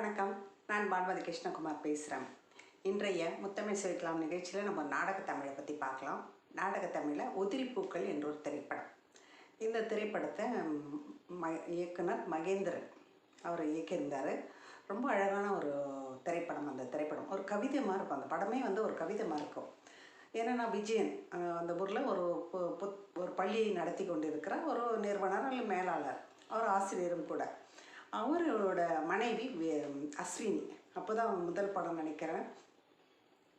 வணக்கம். நான் பான்மதி கிருஷ்ணகுமார் பேசுகிறேன் இன்றைய முத்தமிழ் சிவிக்கலாம் நிகழ்ச்சியில் நம்ம நாடக தமிழை பற்றி பார்க்கலாம். நாடக தமிழில் உதிரிப்பூக்கள் என்ற ஒரு திரைப்படம். இந்த திரைப்படத்தை ம இயக்குனர் மகேந்திரன் அவர் இயக்கியிருந்தார். ரொம்ப அழகான ஒரு திரைப்படம் அந்த திரைப்படம். ஒரு கவிதை மாதிரி இருக்கும். அந்த படமே வந்து ஒரு கவிதை மாதிரி இருக்கும். ஏன்னா விஜயன் அந்த ஊரில் ஒரு புத்- ஒரு பள்ளியை நடத்தி கொண்டிருக்கிற ஒரு நிறுவனர் அல்ல மேலாளர். அவர் ஆசிரியரும் கூட. அவரோட மனைவி வே- அஸ்வினி. அப்போ தான் முதல் படம் நினைக்கிறேன்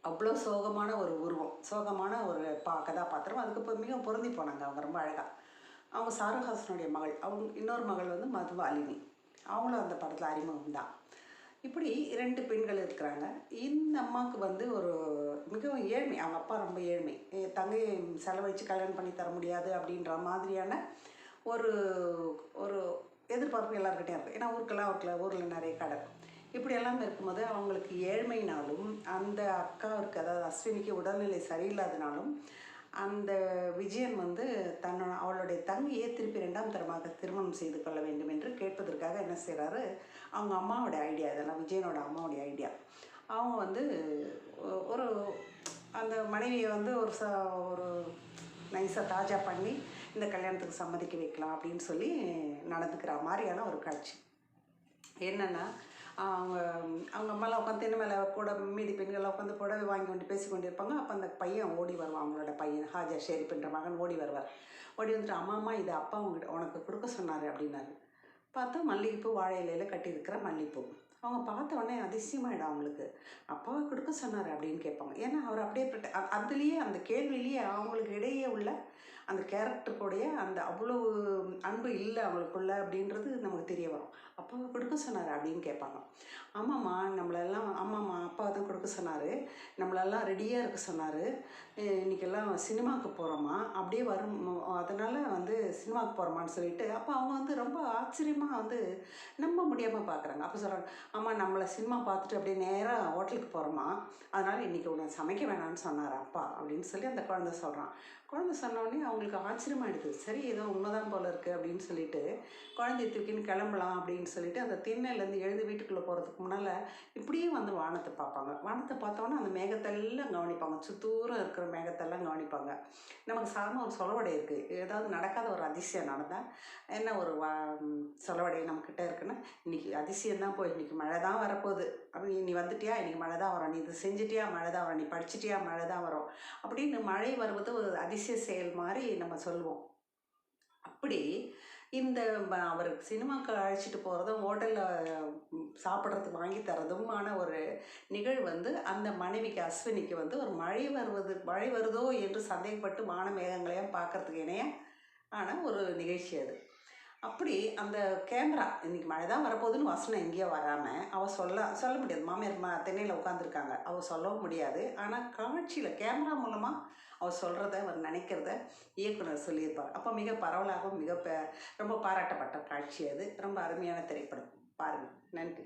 அவ்வளோ சோகமான ஒரு உருவம் சோகமான ஒரு பா கதாபாத்திரம். அதுக்கு இப்போ மிக பொருந்தி போனாங்க அவங்க ரொம்ப அழகாக அவங்க சாருஹாசனுடைய மகள் அவங்க இன்னொரு மகள் வந்து மதுவாலினி அவங்களும் அந்த படத்தில் அறிமுகம் தான் இப்படி ரெண்டு பெண்கள் இருக்கிறாங்க. இந்த அம்மாவுக்கு வந்து ஒரு மிகவும் ஏழ்மை அவங்க அப்பா ரொம்ப ஏழ்மை. என் தங்கையை செலவழித்து கல்யாணம் பண்ணி தர முடியாது அப்படின்ற மாதிரியான ஒரு ஒரு எதிர்பார்ப்பு எல்லாருக்கிட்டையும் இருக்கும் ஏன்னா ஊருக்கெல்லாம் ஊருக்குல ஊரில் நிறைய கடை. இப்படி எல்லாம் இருக்கும்போது அவங்களுக்கு ஏழ்மைனாலும் அந்த அக்காவிற்கு அதாவது அஸ்வினிக்கு உடல்நிலை சரியில்லாதனாலும் அந்த விஜயன் வந்து தன்னோட அவளுடைய தங்கையை திருப்பி ரெண்டாம் தரமாக திருமணம் செய்து கொள்ள வேண்டும் என்று கேட்பதற்காக என்ன செய்கிறாரு அவங்க அம்மாவோட ஐடியா இதெல்லாம் விஜயனோட அம்மாவுடைய ஐடியா அவங்க வந்து ஒரு அந்த மனைவியை வந்து ஒரு ச ஒரு நைஸாக தாஜா பண்ணி இந்த கல்யாணத்துக்கு சம்மதிக்க வைக்கலாம் அப்படின்னு சொல்லி நடந்துக்கிற மாதிரியான ஒரு காட்சி. என்னென்னா அவங்க அவங்க அம்மாலாம் உட்காந்து தென்னை மேலே கூட மீதி பெண்கள்லாம் உட்காந்து புடவை வாங்கி கொண்டு பேசி கொண்டிருப்பாங்க. அப்போ அந்த பையன் ஓடி வருவான் அவங்களோட பையன். ஹாஜா ஷெரீப்ன்ற மகன் ஓடி வருவார். ஓடி வந்துட்டு அம்மா அம்மா இது அப்பா உங்ககிட்ட உனக்கு கொடுக்க சொன்னார் அப்படின்னாரு. பார்த்தா மல்லிகைப்பூ வாழை இலையில கட்டியிருக்கிற மல்லிகைப்பூ. அவங்க பார்த்த உடனே அதிசயமாயிடும் அவங்களுக்கு. அப்பாவை கொடுக்க சொன்னார் அப்படின்னு கேட்பாங்க. ஏன்னா அவர் அப்படியே அதுலேயே அந்த கேள்வியிலேயே அவங்களுக்கு உள்ள அந்த கேரக்டருக்குடைய அந்த அவ்வளோ அன்பு இல்லை அவங்களுக்குள்ள அப்படின்றது நமக்கு தெரிய வரும். அப்பாவை கொடுக்க சொன்னார் அப்படின்னு கேட்பாங்க. ஆமாம்மா நம்மளெல்லாம் ஆமாம்மா அப்பா தான் கொடுக்க சொன்னார். நம்மளெல்லாம் ரெடியாக இருக்க சொன்னார். இன்றைக்கெல்லாம் சினிமாவுக்கு போகிறோமா அப்படியே வரும். அதனால் வந்து சினிமாவுக்கு போகிறோமான்னு சொல்லிட்டு அப்போ அவங்க வந்து ரொம்ப ஆச்சரியமாக வந்து நம்ப முடியாமல் பார்க்குறாங்க அப்போ சொல்கிறாங்க ஆமாம் நம்மளை சினிமா பார்த்துட்டு அப்படியே நேராக ஹோட்டலுக்கு போகிறோமா அதனால் இன்றைக்கி உன்னை சமைக்க வேணாம்னு சொன்னார் அப்பா. அப்படின்னு சொல்லி அந்த குழந்தை சொல்கிறான் குழந்தை சொன்னோடனே அவங்க அவங்களுக்கு ஆச்சரியமாயிடுது சரி ஏதோ உண்மைதான் போல இருக்குது அப்படின்னு சொல்லிட்டு குழந்தைய தூக்கின்னு கிளம்பலாம் அப்படின்னு சொல்லிட்டு அந்த திண்ணையிலேருந்து எழுதி வீட்டுக்குள்ளே போகிறதுக்கு முன்னால் இப்படியே வந்து வானத்தை பார்ப்பாங்க. வானத்தை பார்த்தோன்னே அந்த மேகத்தெல்லாம் கவனிப்பாங்க. சுத்தூரம் இருக்கிற மேகத்தெல்லாம் கவனிப்பாங்க. நமக்கு சாதாரண ஒரு சொலவடை இருக்குது ஏதாவது நடக்காத ஒரு அதிசயம் நடந்தால் என்ன ஒரு வா சொலவடை நம்மக்கிட்ட இருக்குன்னா இன்றைக்கி அதிசயம் தான் போய் இன்றைக்கி மழை தான் வரப்போகுது. அப்படி நீ வந்துட்டியா? இன்றைக்கி மழை தான் வரும். நீ இது செஞ்சிட்டியா? மழை தான் வரும். நீ படிச்சிட்டியா? மழை தான் வரும். அப்படின்னு மழை வருவது ஒரு அதிசய செயல் மாதிரி நம்ம சொல்லுவோம். அப்படி இந்த அவர் சினிமாவுக்கு அழைச்சிட்டு போகிறதும் ஹோட்டலில் சாப்பிட்றதுக்கு வாங்கி தரதுமான ஒரு நிகழ்வு வந்து அந்த மனைவிக்கு அஸ்வினிக்கு வந்து ஒரு மழை வருவது மழை வருதோ என்று சந்தேகப்பட்டு வான மேகங்களையும் பார்க்கறதுக்கு இணைய ஆன ஒரு நிகழ்ச்சி அது. அப்படி அந்த கேமரா இன்னைக்கு மழை தான் வரப்போகுதுன்னு வசனம் எங்கேயோ வராமல் அவள் சொல்ல சொல்ல முடியாது. மாமியார் மா தென்னையில் உட்காந்துருக்காங்க அவள் சொல்லவும் முடியாது. ஆனால் காட்சியில் கேமரா மூலமாக அவள் சொல்கிறத அவர் நினைக்கிறத இயக்குனர் சொல்லியிருப்பார். அப்போ மிக பரவலாகவும் மிக ரொம்ப பாராட்டப்பட்ட காட்சி அது. ரொம்ப அருமையான திரைப்படம். பாருங்கள் நன்றி.